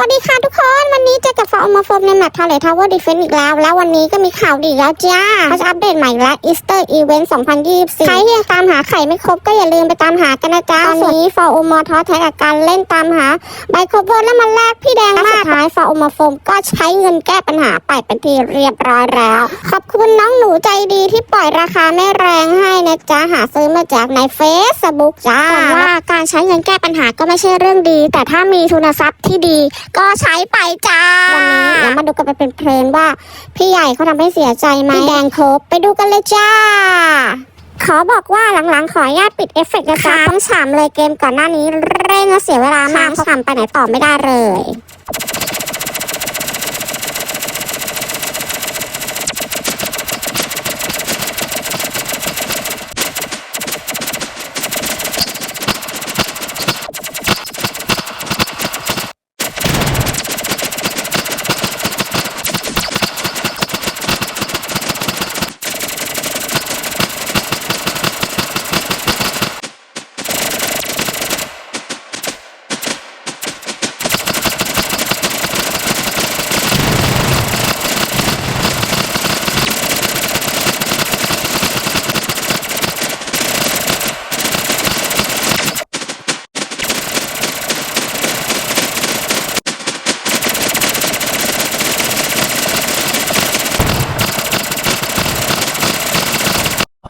วัสดีค่ะทุกคน วันนี้เจอกับฟอร์มาโฟมในแมปทาเลทาวเวอร์ดิเฟนอีกแล้ว แล้ววันนี้ก็มีข่าวดีแล้วจ้าเขาจะอัปเดตใหม่แล้วอีสเตอร์อีเวนต์2024 ใครที่ยังตามหาไข่ไม่ครบก็อย่าลืมไปตามหากันนะจ๊ะตอนนี้ฟอร์มอท้อแท้กับการเล่นตามหาใบโคเวอร์แล้วมาแลกพี่แดงมากสุดท้ายฟอร์มาโฟมก็ใช้เงินแก้ปัญหาไปเป็นที่เรียบร้อยแล้ว ขอบคุณน้องหนูใจดีที่ปล่อยราคาไม่แรงให้นะจ๊ะหาซื้อมาจากในเฟซบุ๊กจ้าว่าการใช้เงินแก้ปัญหาก็ไม่ใช่เรื่องดี แต่ถ้ามีทุนทรัพย์ที่ดีก็ใช้ไปจ้าวันนี้เรามาดูกันไปเป็นเพลนว่า พี่ใหญ่เขาทำให้เสียใจไหมพี่แดงครบไปดูกันเลยจ้า ขอบอกว่าหลังๆ ขออนุญาตปิดเอฟเฟกต์นะจ๊ะต้องฉ่ำเลยเกมก่อนหน้านี้เล่นแล้วเสียเวลามากเพราะทำไปไหนต่อไม่ได้เลย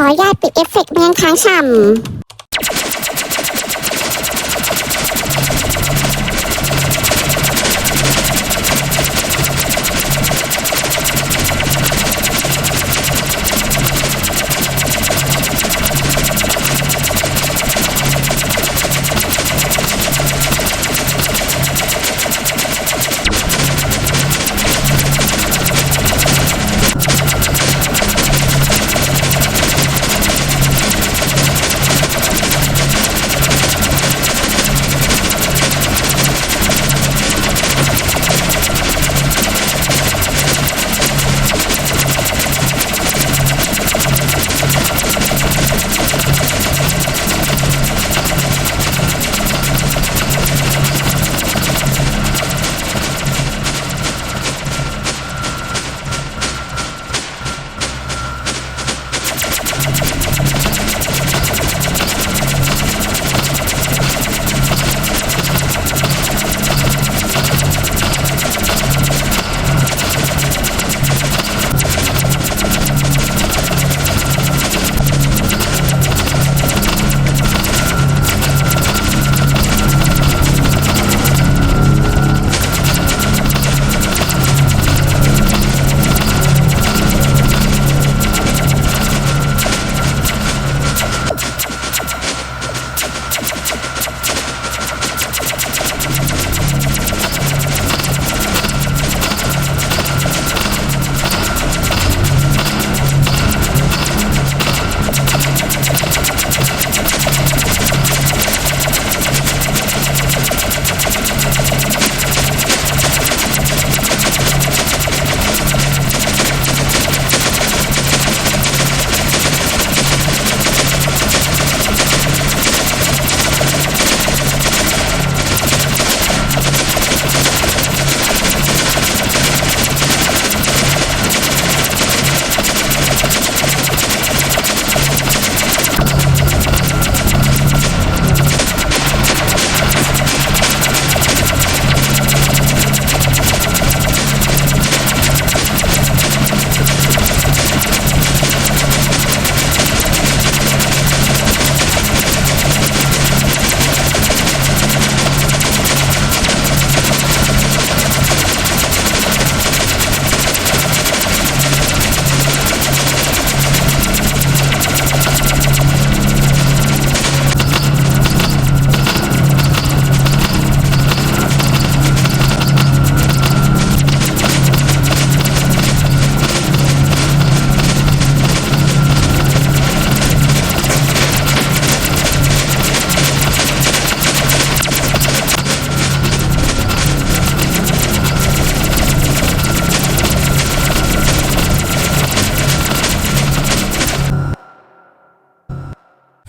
ขออนุญาตปิดเอฟเฟกต์แมงค้างฉ่ำ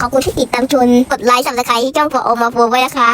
ขอบคุณที่ติดตามชมกดไลค์สับสไครต์ช่องพอร์โอมาโฟไว้นะคะ